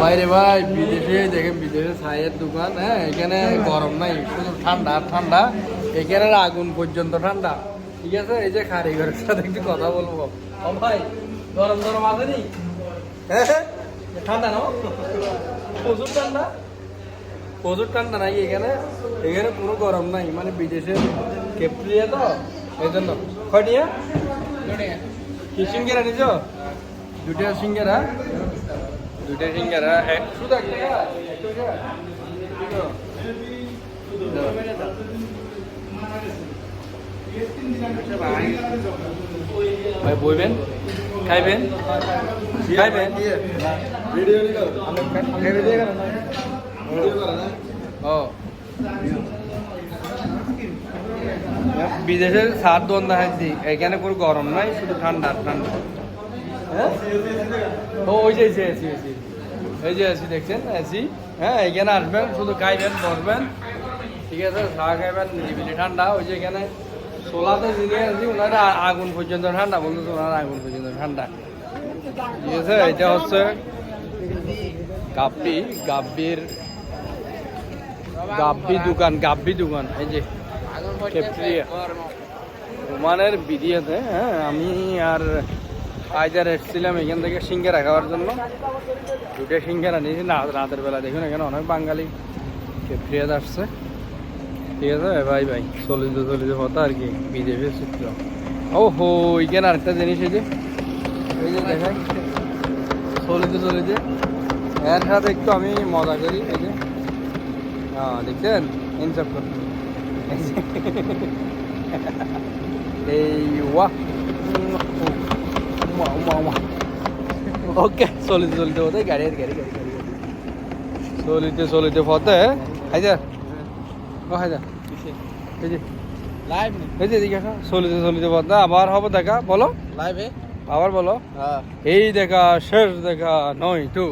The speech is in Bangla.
বাইরে ভাই বিদেশে দেখেন বিদেশে চায়ের দোকান হ্যাঁ এখানে গরম নাই শুধু ঠান্ডা ঠান্ডা এখানে আগুন পর্যন্ত ঠান্ডা ঠিক আছে? এই যে কারিগরের সাথে একটু কথা বলব। ও ভাই গরম গরম আছে নি হ্যাঁ? ঠান্ডা না? প্রচুর ঠান্ডা। প্রচুর ঠান্ডা নাই এখানে। এখানে কোনো গরম নাই মানে বিদেশের কেপ্রিয়া তো এই জন্য। কয়টিয়া কি সিঙ্গেরা নিছ? দুটা সিঙ্গেরা? দুটা সিঙ্গেরা শুধু এক টাকা এক ভাই, বইবেন? খাইবেন? খাইবেন? বিদেশের সাত দোন দেখাচ্ছি এখানে কোনো গরম নাই, শুধু ঠান্ডা ঠান্ডা। হ্যাঁ? ও, ওই যে। এই যে এসি দেখছেন এসি। হ্যাঁ এখানে আসবেন শুধু খাইবেন বসবেন। ঠিক আছে চা খাইবেন নিরিবিলি ঠান্ডা। ওই যে এখানে সোলাতে যিনি আছি ওনারা আগুন পর্যন্ত ঠান্ডা বলতেছে ওনারা আগুন পর্যন্ত ঠান্ডা। ঠিক আছে এটা হচ্ছে গাব্বি গাব্বির গাব্বি দোকান গাব্বি দোকান। এই যে ওমানের বিডিয়াতে হ্যাঁ আমি আর আইদার এসেছিলাম এখান থেকে সিঙ্গারা খাওয়ার জন্য। দুটো সিঙ্গারা নিয়েছি। না, রাতের বেলা দেখুন এখানে অনেক বাঙালি। ক্যাপ্টেরিয়াতে আসছে। ঠিক আছে, ভাই ভাই, চলিত চলিত কথা আর কি বিদেশের চিত্র। ও হো এখানে আরেকটা জিনিস এই যে এই যে দেখাই চলিতে চলিতে। এর সাথে একটু আমি মজা করি, এই যে। হ্যাঁ দেখছেন? ইনসাফ যে। এই ওয়া উমা। ওকে চলিতে চলিতে হতে গাড়ি আর গাড়ি গাড়ি গাড়ি গাড়ি। চলিতে চলিতে পথে হাইদার ও এই যে লাইভ এই যে আসো। চলিতে চলিতে পথে আবার হবে দেখা বলো। লাইভে আবার বলো। হ্যাঁ। এই দেখা শেষ দেখা নয় টু